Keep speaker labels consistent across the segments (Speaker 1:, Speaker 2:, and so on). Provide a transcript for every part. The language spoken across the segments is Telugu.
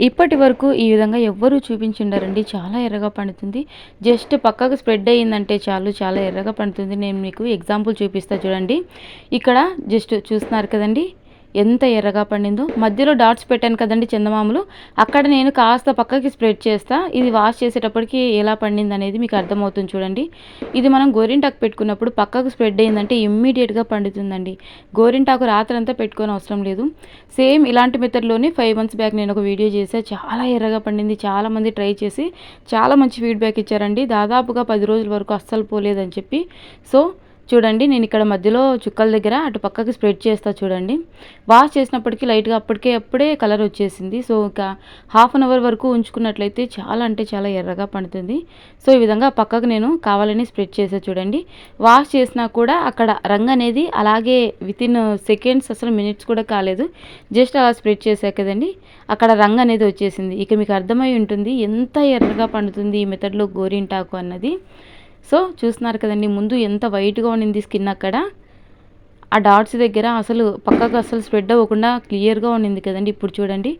Speaker 1: ఇప్పటి వరకు ఈ విధంగా ఎవ్వరూ చూపించిండారండి. చాలా ఎర్రగా పండుతుంది. జస్ట్ పక్కకు స్ప్రెడ్ అయ్యిందంటే చాలు చాలా ఎర్రగా పండుతుంది. నేను మీకు ఎగ్జాంపుల్ చూపిస్తా చూడండి. ఇక్కడ జస్ట్ చూస్తున్నారు కదండి. ఎంత ఎర్రగా పండిందో. మధ్యలో డాట్స్ పెట్టాను కదండి చందమామలు. అక్కడ నేను కాస్త పక్కకి స్ప్రెడ్ చేస్తా. ఇది వాష్ చేసేటప్పటికి ఎలా పండింది అనేది మీకు అర్థమవుతుంది చూడండి. ఇది మనం గోరింటాకు పెట్టుకున్నప్పుడు పక్కకు స్ప్రెడ్ అయిందంటే ఇమ్మీడియట్గా పండుతుందండి. గోరింటాకు రాత్రంతా పెట్టుకొని అవసరం లేదు. సేమ్ ఇలాంటి మెథడ్లోనే ఫైవ్ మంత్స్ బ్యాక్ నేను ఒక వీడియో చేసా చాలా ఎర్రగా పండింది. చాలామంది ట్రై చేసి చాలా మంచి ఫీడ్బ్యాక్ ఇచ్చారండి. దాదాపుగా పది రోజుల వరకు అస్సలు పోలేదని చెప్పి. సో చూడండి నేను ఇక్కడ మధ్యలో చుక్కల దగ్గర అటు పక్కకి స్ప్రెడ్ చేస్తా చూడండి. వాష్ చేసినప్పటికీ లైట్గా అప్పటికే అప్పుడే కలర్ వచ్చేసింది. సో ఒక హాఫ్ అన్ అవర్ వరకు ఉంచుకున్నట్లయితే చాలా అంటే చాలా ఎర్రగా పండుతుంది. సో ఈ విధంగా పక్కకు నేను కావాలని స్ప్రెడ్ చేసా చూడండి. వాష్ చేసినా కూడా అక్కడ రంగు అనేది అలాగే వితిన్ సెకండ్స్ అసలు మినిట్స్ కూడా కాలేదు. జస్ట్ అలా స్ప్రెడ్ చేసా కదండి. అక్కడ రంగు అనేది వచ్చేసింది. ఇక మీకు అర్థమై ఉంటుంది ఎంత ఎర్రగా పండుతుంది ఈ మెథడ్లో గోరింటాకు అన్నది. సో చూస్తున్నారు కదండి ముందు ఎంత వైట్గా ఉండింది స్కిన్ అక్కడ. ఆ డాట్స్ దగ్గర అసలు పక్కకు అసలు స్ప్రెడ్ అవ్వకుండా క్లియర్గా ఉండింది కదండి ఇప్పుడు చూడండి.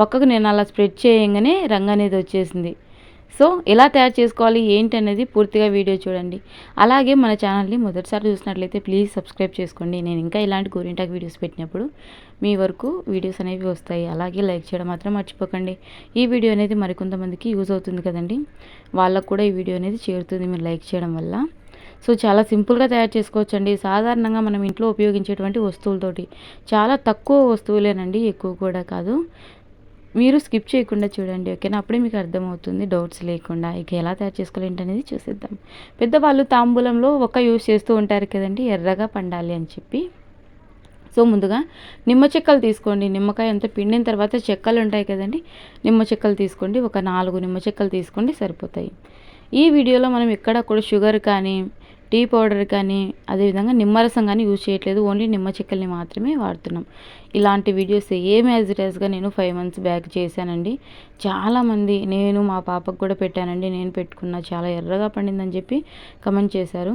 Speaker 1: పక్కకు నేను అలా స్ప్రెడ్ చేయగానే రంగు అనేది వచ్చేసింది. సో ఎలా తయారు చేసుకోవాలి ఏంటి అనేది పూర్తిగా వీడియో చూడండి. అలాగే మన ఛానల్ని మొదటిసారి చూసినట్లయితే ప్లీజ్ సబ్స్క్రైబ్ చేసుకోండి. నేను ఇంకా ఇలాంటి గోరింటాక్ వీడియోస్ పెట్టినప్పుడు మీ వరకు వీడియోస్ అనేవి వస్తాయి. అలాగే లైక్ చేయడం మాత్రం మర్చిపోకండి. ఈ వీడియో అనేది మరికొంతమందికి యూజ్ అవుతుంది కదండి. వాళ్ళకు కూడా ఈ వీడియో అనేది చేరుతుంది మీరు లైక్ చేయడం వల్ల. సో చాలా సింపుల్గా తయారు చేసుకోవచ్చండి. సాధారణంగా మనం ఇంట్లో ఉపయోగించేటువంటి వస్తువులతోటి. చాలా తక్కువ వస్తువులేనండి ఎక్కువ కూడా కాదు. మీరు స్కిప్ చేయకుండా చూడండి ఓకేనా? అప్పుడే మీకు అర్థమవుతుంది డౌట్స్ లేకుండా. ఇక ఎలా తయారు చేసుకోవాలి ఏంటనేది చూసేద్దాం. పెద్దవాళ్ళు తాంబూలంలో ఒక యూస్ చేస్తూ ఉంటారు కదండి ఎర్రగా పండాలి అని చెప్పి. సో ముందుగా నిమ్మ చెక్కలు తీసుకోండి. నిమ్మకాయ అంతా పిండిన తర్వాత చెక్కలు ఉంటాయి కదండి నిమ్మ చెక్కలు తీసుకోండి. ఒక నాలుగు నిమ్మ చెక్కలు తీసుకోండి సరిపోతాయి. ఈ వీడియోలో మనం ఎక్కడ కూడా షుగర్ కానీ టీ పౌడర్ కానీ అదేవిధంగా నిమ్మరసం కానీ యూజ్ చేయట్లేదు. ఓన్లీ నిమ్మ చెక్కల్ని మాత్రమే వాడుతున్నాం. ఇలాంటి వీడియోస్ ఏం యాజ్ ఇట్ యాజ్గా నేను ఫైవ్ మంత్స్ బ్యాక్ చేశానండి. చాలామంది నేను మా పాపకు కూడా పెట్టానండి. నేను పెట్టుకున్న చాలా ఎర్రగా పండిందని చెప్పి కమెంట్ చేశారు.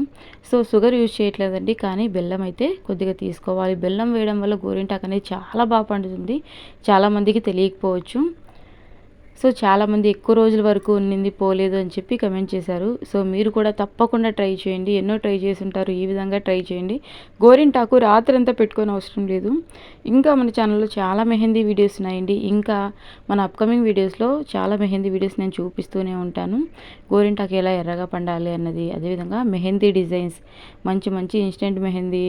Speaker 1: సో షుగర్ యూజ్ చేయట్లేదండి. కానీ బెల్లం అయితే కొద్దిగా తీసుకోవాలి. బెల్లం వేయడం వల్ల గోరింటాకు అనేది చాలా బాగా పండుతుంది. చాలామందికి తెలియకపోవచ్చు. సో చాలామంది ఎక్కువ రోజుల వరకు ఉన్నింది పోలేదు అని చెప్పి కమెంట్ చేశారు. సో మీరు కూడా తప్పకుండా ట్రై చేయండి. ఎన్నో ట్రై చేసి ఉంటారు. ఈ విధంగా ట్రై చేయండి. గోరింటాకు రాత్రంతా పెట్టుకొని అవసరం లేదు. ఇంకా మన ఛానల్లో చాలా మెహందీ వీడియోస్ ఉన్నాయండి. ఇంకా మన అప్కమింగ్ వీడియోస్లో చాలా మెహందీ వీడియోస్ నేను చూపిస్తూనే ఉంటాను. గోరింటాకు ఎలా ఎర్రగా పండాలి అన్నది అదేవిధంగా మెహందీ డిజైన్స్ మంచి మంచి ఇన్స్టెంట్ మెహందీ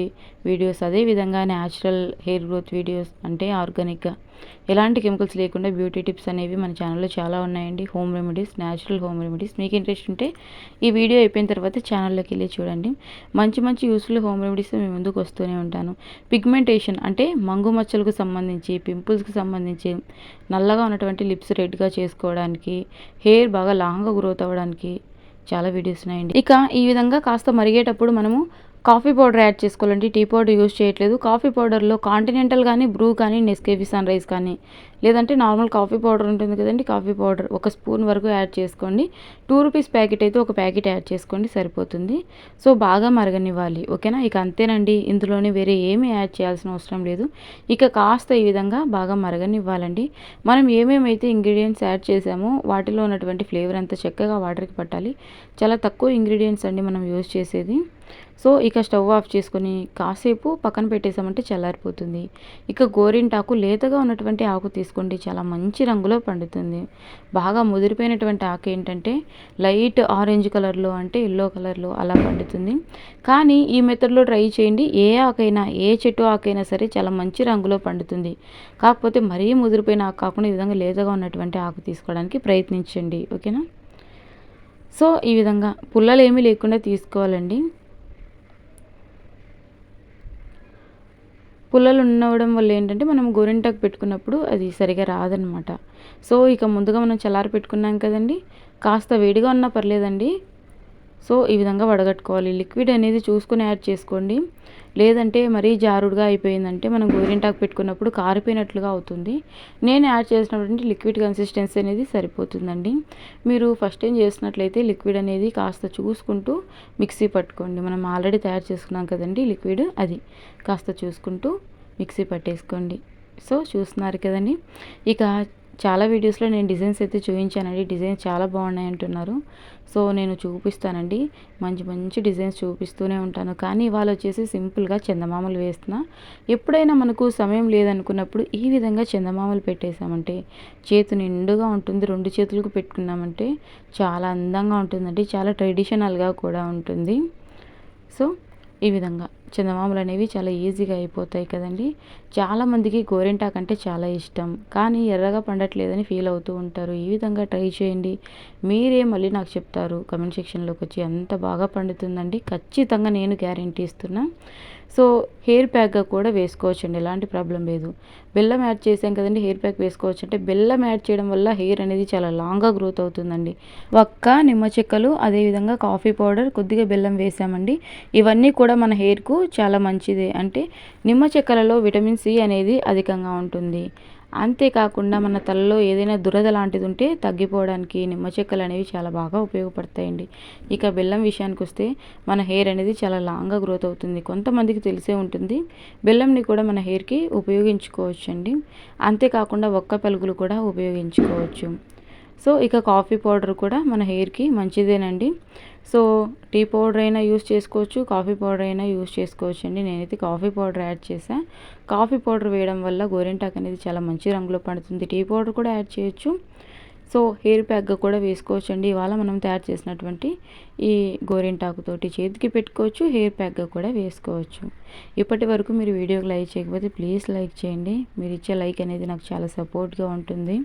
Speaker 1: వీడియోస్ అదేవిధంగా న్యాచురల్ హెయిర్ గ్రోత్ వీడియోస్ అంటే ఆర్గానిక్గా ఎలాంటి కెమికల్స్ లేకుండా బ్యూటీ టిప్స్ అనేవి మన ఛానల్లో చాలా ఉన్నాయండి. Home remedies natural home remedies. మీకు ఇంట్రెస్ట్ ఉంటే ఈ వీడియో అయిపోయిన తర్వాత ఛానల్లోకి వెళ్ళి చూడండి. మంచి మంచి యూస్ఫుల్ హోమ్ రెమెడీస్ మేము ముందుకు వస్తూనే ఉంటాను. పిగ్మెంటేషన్ అంటే మంగు మచ్చలకు సంబంధించి పింపుల్స్కి సంబంధించి నల్లగా ఉన్నటువంటి లిప్స్ రెడ్గా చేసుకోవడానికి హెయిర్ బాగా లాంగ్గా గ్రోత్ అవ్వడానికి చాలా వీడియోస్ ఉన్నాయండి. ఇక ఈ విధంగా కాస్త మరిగేటప్పుడు మనము కాఫీ పౌడర్ యాడ్ చేసుకోవాలండి. టీ పౌడర్ యూస్ చేయట్లేదు. కాఫీ పౌడర్లో కాంటినెంటల్ కానీ బ్రూ కానీ నెస్కేఫీ సన్ రైస్ కానీ లేదంటే నార్మల్ కాఫీ పౌడర్ ఉంటుంది కదండి కాఫీ పౌడర్ ఒక స్పూన్ వరకు యాడ్ చేసుకోండి. టూ రూపీస్ ప్యాకెట్ అయితే ఒక ప్యాకెట్ యాడ్ చేసుకోండి సరిపోతుంది. సో బాగా మరగనివ్వాలి ఓకేనా? ఇక అంతేనండి. ఇందులోనే వేరే ఏమీ యాడ్ చేయాల్సిన అవసరం లేదు. ఇక కాస్త ఈ విధంగా బాగా మరగనివ్వాలండి. మనం ఏమేమైతే ఇంగ్రీడియంట్స్ యాడ్ చేసామో వాటిలో ఉన్నటువంటి ఫ్లేవర్ అంతా చక్కగా వాటర్కి పట్టాలి చాలా తక్కువ ఇంగ్రీడియంట్స్ అండి మనం యూజ్ చేసేది. సో ఇక స్టవ్ ఆఫ్ చేసుకొని కాసేపు పక్కన పెట్టేసామంటే చల్లారిపోతుంది. ఇక గోరింటాకు లేతగా ఉన్నటువంటి ఆకు తీసుకోండి చాలా మంచి రంగులో పండుతుంది. బాగా ముదిరిపోయినటువంటి ఆకు ఏంటంటే లైట్ ఆరెంజ్ కలర్లో అంటే ఎల్లో కలర్లో అలా పండుతుంది. కానీ ఈ మెథడ్లో ట్రై చేయండి ఏ ఆకైనా ఏ చెట్టు ఆకైనా సరే చాలా మంచి రంగులో పండుతుంది. కాకపోతే మరీ ముదిరిపోయిన ఆకు కాకుండా ఈ విధంగా లేతగా ఉన్నటువంటి ఆకు తీసుకోవడానికి ప్రయత్నించండి ఓకేనా? సో ఈ విధంగా పుల్లలు ఏమీ లేకుండా తీసుకోవాలండి. పుల్లలు ఉండడం వల్ల ఏంటంటే మనం గోరింటాకు పెట్టుకున్నప్పుడు అది సరిగా రాదనమాట సో ఇక ముందుగా మనం చల్లారి పెట్టుకున్నాం కదండి. కాస్త వేడిగా ఉన్నా పర్లేదండి. సో ఈ విధంగా వడగట్టుకోవాలి. లిక్విడ్ అనేది చూసుకుని యాడ్ చేసుకోండి. లేదంటే మరీ జారుడుగా అయిపోయిందంటే మనం గోరింటాకు పెట్టుకున్నప్పుడు కారిపోయినట్లుగా అవుతుంది. నేను యాడ్ చేసినటువంటి లిక్విడ్ కన్సిస్టెన్సీ అనేది సరిపోతుందండి. మీరు ఫస్ట్ ఏం చేసినట్లయితే లిక్విడ్ అనేది కాస్త చూసుకుంటూ మిక్సీ పట్టుకోండి. మనం ఆల్రెడీ తయారు చేసుకున్నాం కదండి లిక్విడ్ అది. కాస్త చూసుకుంటూ మిక్సీ పట్టేసుకోండి. సో చూస్తున్నారు కదండి. ఇక చాలా వీడియోస్లో నేను డిజైన్స్ అయితే చూపించానండి. డిజైన్స్ చాలా బాగున్నాయి అంటున్నారు. సో నేను చూపిస్తానండి. మంచి మంచి డిజైన్స్ చూపిస్తూనే ఉంటాను. కానీ ఇవాళ వచ్చేసి సింపుల్గా చందమామలు వేస్తున్నా. ఎప్పుడైనా మనకు సమయం లేదనుకున్నప్పుడు ఈ విధంగా చందమామలు పెట్టేశామంటే చేతి నిండుగా ఉంటుంది. రెండు చేతులకు పెట్టుకున్నామంటే చాలా అందంగా ఉంటుందండి. చాలా ట్రెడిషనల్గా కూడా ఉంటుంది. సో ఈ విధంగా చందమామలు అనేవి చాలా ఈజీగా అయిపోతాయి కదండి. చాలామందికి గోరింటాకు అంటే చాలా ఇష్టం. కానీ ఎర్రగా పండట్లేదని ఫీల్ అవుతూ ఉంటారు. ఈ విధంగా ట్రై చేయండి. మీరే మళ్ళీ నాకు చెప్తారు. కమెంట్ సెక్షన్లోకి వచ్చి ఎంత బాగా పండుతుందండి. ఖచ్చితంగా నేను గ్యారంటీ ఇస్తున్నా. సో హెయిర్ ప్యాక్గా కూడా వేసుకోవచ్చండి ఎలాంటి ప్రాబ్లం లేదు. బెల్లం యాడ్ చేసాం కదండి హెయిర్ ప్యాక్ వేసుకోవచ్చు. అంటే బెల్లం యాడ్ చేయడం వల్ల హెయిర్ అనేది చాలా లాంగ్గా గ్రోత్ అవుతుందండి. ఒక్క నిమ్మ చెక్కలు అదేవిధంగా కాఫీ పౌడర్ కొద్దిగా బెల్లం వేసామండి. ఇవన్నీ కూడా మన హెయిర్కు చాలా మంచిదే. అంటే నిమ్మ చెక్కలలో విటమిన్ సి అనేది అధికంగా ఉంటుంది. అంతేకాకుండా మన తలలో ఏదైనా దురద లాంటిది ఉంటే తగ్గిపోవడానికి నిమ్మ చెక్కలు అనేవి చాలా బాగా ఉపయోగపడతాయండి. ఇక బెల్లం విషయానికి వస్తే మన హెయిర్ అనేది చాలా లాంగ్గా గ్రోత్ అవుతుంది. కొంతమందికి తెలిసే ఉంటుంది. బెల్లంని కూడా మన హెయిర్కి ఉపయోగించుకోవచ్చు అండి అంతేకాకుండా ఒక్క పలుగులు కూడా ఉపయోగించుకోవచ్చు. సో ఇక కాఫీ పౌడర్ కూడా మన హెయిర్కి మంచిదేనండి. సో టీ పౌడర్ అయినా యూస్ చేసుకోవచ్చు కాఫీ పౌడర్ అయినా యూస్ చేసుకోవచ్చు అండి. నేనైతే కాఫీ పౌడర్ యాడ్ చేశాను కాఫీ పౌడర్ వేయడం వల్ల గోరింటాక్ అనేది చాలా మంచి రంగులో పడుతుంది. టీ పౌడర్ కూడా యాడ్ చేయొచ్చు. సో హెయిర్ ప్యాక్గా కూడా వేసుకోవచ్చు అండి. ఇవాళ మనం తయారు చేసినటువంటి ఈ గోరింటాకుతోటి చేతికి పెట్టుకోవచ్చు హెయిర్ ప్యాక్గా కూడా వేసుకోవచ్చు. ఇప్పటి వరకు మీరు వీడియోకి లైక్ చేయకపోతే ప్లీజ్ లైక్ చేయండి. మీరు ఇచ్చే లైక్ అనేది నాకు చాలా సపోర్ట్గా ఉంటుంది.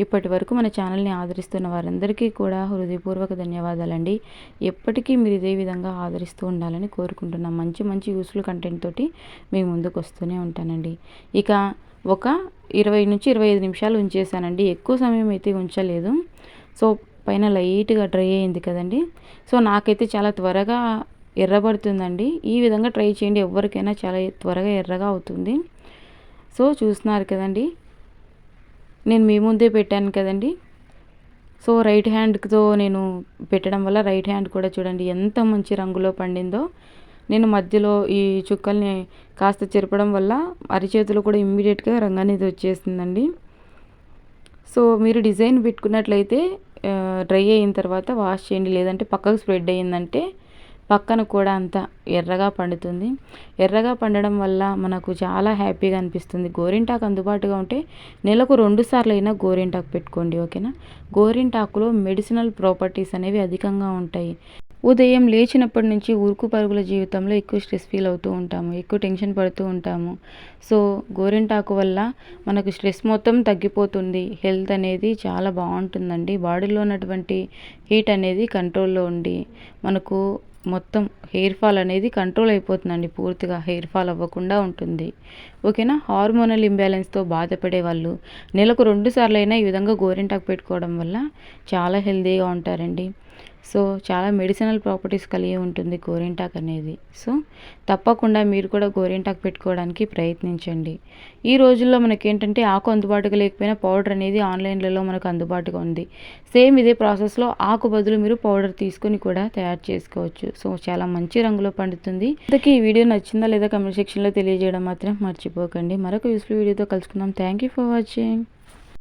Speaker 1: ఇప్పటి వరకు మన ఛానల్ని ఆదరిస్తున్న వారందరికీ కూడా హృదయపూర్వక ధన్యవాదాలండి. ఎప్పటికీ మీరు ఇదే విధంగా ఆదరిస్తూ ఉండాలని కోరుకుంటున్నాం. మంచి మంచి యూస్ఫుల్ కంటెంట్ తోటి మీ ముందుకు వస్తూనే ఉంటానండి. ఇక ఒక ఇరవై నుంచి ఇరవై ఐదు నిమిషాలు ఉంచేసానండి ఎక్కువ సమయం అయితే ఉంచలేదు. సో పైన లైట్గా డ్రై అయింది కదండి. సో నాకైతే చాలా త్వరగా ఎర్రబడుతుందండి. ఈ విధంగా ట్రై చేయండి. ఎవరికైనా చాలా త్వరగా ఎర్రగా అవుతుంది. సో చూస్తున్నారు కదండి. నేను మీ ముందే పెట్టాను కదండి. సో రైట్ హ్యాండ్తో నేను పెట్టడం వల్ల రైట్ హ్యాండ్ కూడా చూడండి ఎంత మంచి రంగులో పండిందో. నేను మధ్యలో ఈ చుక్కల్ని కాస్త చెరపడం వల్ల అరిచేతులు కూడా ఇమ్మీడియట్గా రంగు అనేది వచ్చేసిందండి సో మీరు డిజైన్ పెట్టుకున్నట్లయితే డ్రై అయిన తర్వాత వాష్ చేయండి లేదంటే పక్కకు స్ప్రెడ్ అయ్యిందంటే పక్కన కూడా అంత ఎర్రగా పండుతుంది. ఎర్రగా పండడం వల్ల మనకు చాలా హ్యాపీగా అనిపిస్తుంది. గోరింటాకు అందుబాటుగా ఉంటే నెలకు రెండు సార్లు అయినా గోరింటాకు పెట్టుకోండి ఓకేనా? గోరింటాకులో మెడిసినల్ ప్రాపర్టీస్ అనేవి అధికంగా ఉంటాయి. ఉదయం లేచినప్పటి నుంచి ఉరుకు పరుగుల జీవితంలో ఎక్కువ స్ట్రెస్ ఫీల్ అవుతూ ఉంటాము ఎక్కువ టెన్షన్ పడుతూ ఉంటాము. సో గోరింటాకు వల్ల మనకు స్ట్రెస్ మొత్తం తగ్గిపోతుంది. హెల్త్ అనేది చాలా బాగుంటుందండి. బాడీలో ఉన్నటువంటి హీట్ అనేది కంట్రోల్లో ఉండి మనకు మొత్తం హెయిర్ ఫాల్ అనేది కంట్రోల్ అయిపోతుందండి పూర్తిగా హెయిర్ ఫాల్ అవ్వకుండా ఉంటుంది. ఓకేనా? హార్మోనల్ ఇంబ్యాలెన్స్తో బాధపడే వాళ్ళు నెలకు రెండు సార్లు అయినా ఈ విధంగా గోరింటాకు పెట్టుకోవడం వల్ల చాలా హెల్తీగా ఉంటారండి. సో చాలా మెడిసినల్ ప్రాపర్టీస్ కలిగి ఉంటుంది గోరింటాక్ అనేది. సో తప్పకుండా మీరు కూడా గోరింటాక్ పెట్టుకోవడానికి ప్రయత్నించండి. ఈ రోజుల్లో మనకి ఏంటంటే ఆకు అందుబాటుగా లేకపోయినా పౌడర్ అనేది ఆన్లైన్లలో మనకు అందుబాటుగా ఉంది. సేమ్ ఇదే ప్రాసెస్లో ఆకు బదులు మీరు పౌడర్ తీసుకొని కూడా తయారు చేసుకోవచ్చు. సో చాలా మంచి రంగులో పండుతుంది. ఇంతకీ ఈ వీడియో నచ్చిందా లేదా కమెంట్ సెక్షన్లో తెలియజేయడం మాత్రం మర్చిపోకండి. మరొక యూస్ఫుల్ వీడియోతో కలుసుకుందాం. Thank you for watching